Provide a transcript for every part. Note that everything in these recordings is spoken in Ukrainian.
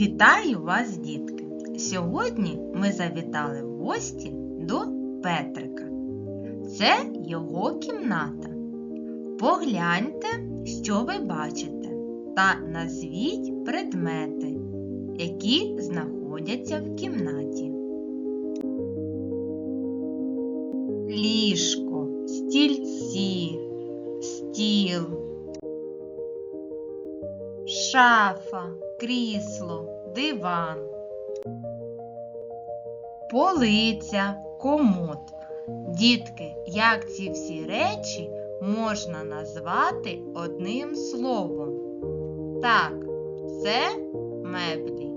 Вітаю вас, дітки! Сьогодні ми завітали в гості до Петрика. Це його кімната. Погляньте, що ви бачите, та назвіть предмети, які знаходяться в кімнаті. Ліжко, стільці, стіл, шафа, крісло, диван, полиця, комод. Дітки, як ці всі речі можна назвати одним словом? Так, це меблі.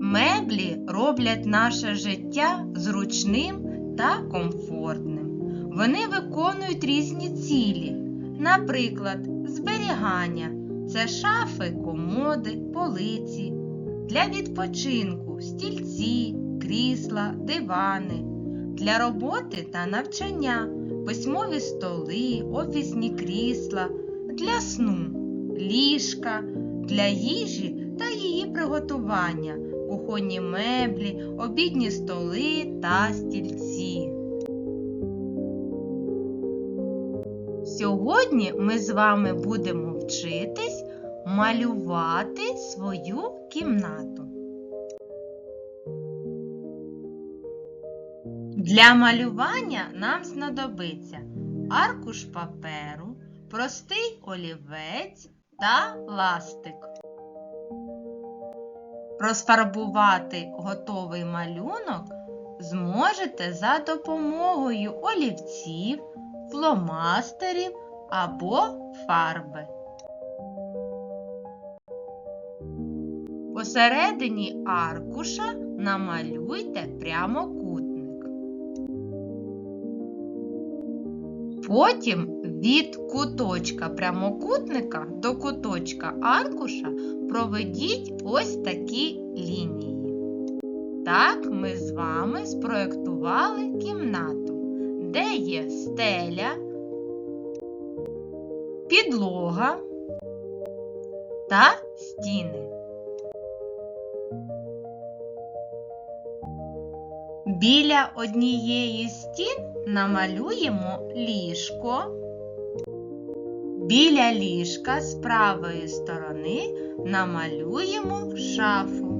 Меблі роблять наше життя зручним та комфортним. Вони виконують різні цілі, наприклад, зберігання це шафи, комоди, полиці, для відпочинку стільці, крісла, дивани, для роботи та навчання, письмові столи, офісні крісла, для сну, ліжка, для їжі та її приготування, кухонні меблі, обідні столи та стільці. Сьогодні ми з вами будемо вчитись малювати свою кімнату. Для малювання нам знадобиться аркуш паперу, простий олівець та ластик. Розфарбувати готовий малюнок зможете за допомогою олівців, фломастерів або фарби. Посередині аркуша намалюйте прямокутник. Потім від куточка прямокутника до куточка аркуша проведіть ось такі лінії. Так ми з вами спроєктували кімнату, де є стеля, підлога та стіни. Біля однієї стін намалюємо ліжко. Біля ліжка з правої сторони намалюємо шафу.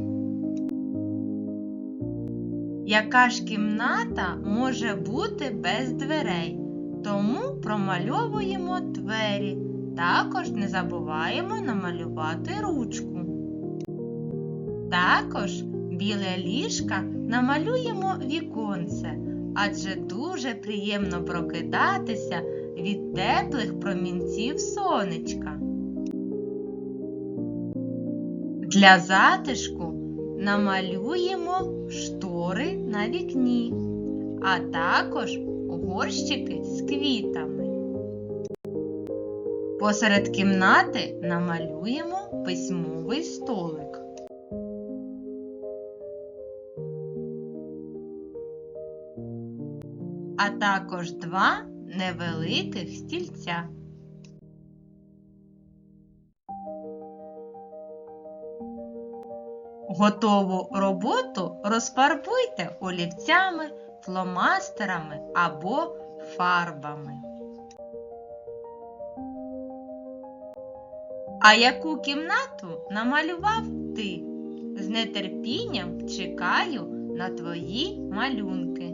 Яка ж кімната може бути без дверей? Тому промальовуємо двері. Також не забуваємо намалювати ручку. Також біля ліжка намалюємо віконце, адже дуже приємно прокидатися від теплих промінців сонечка. Для затишку намалюємо штори на вікні, а також горщики з квітами. Посеред кімнати намалюємо письмовий столик. А також два невеликих стільця. Готову роботу розфарбуйте олівцями, фломастерами або фарбами. А яку кімнату намалював ти? З нетерпінням чекаю на твої малюнки.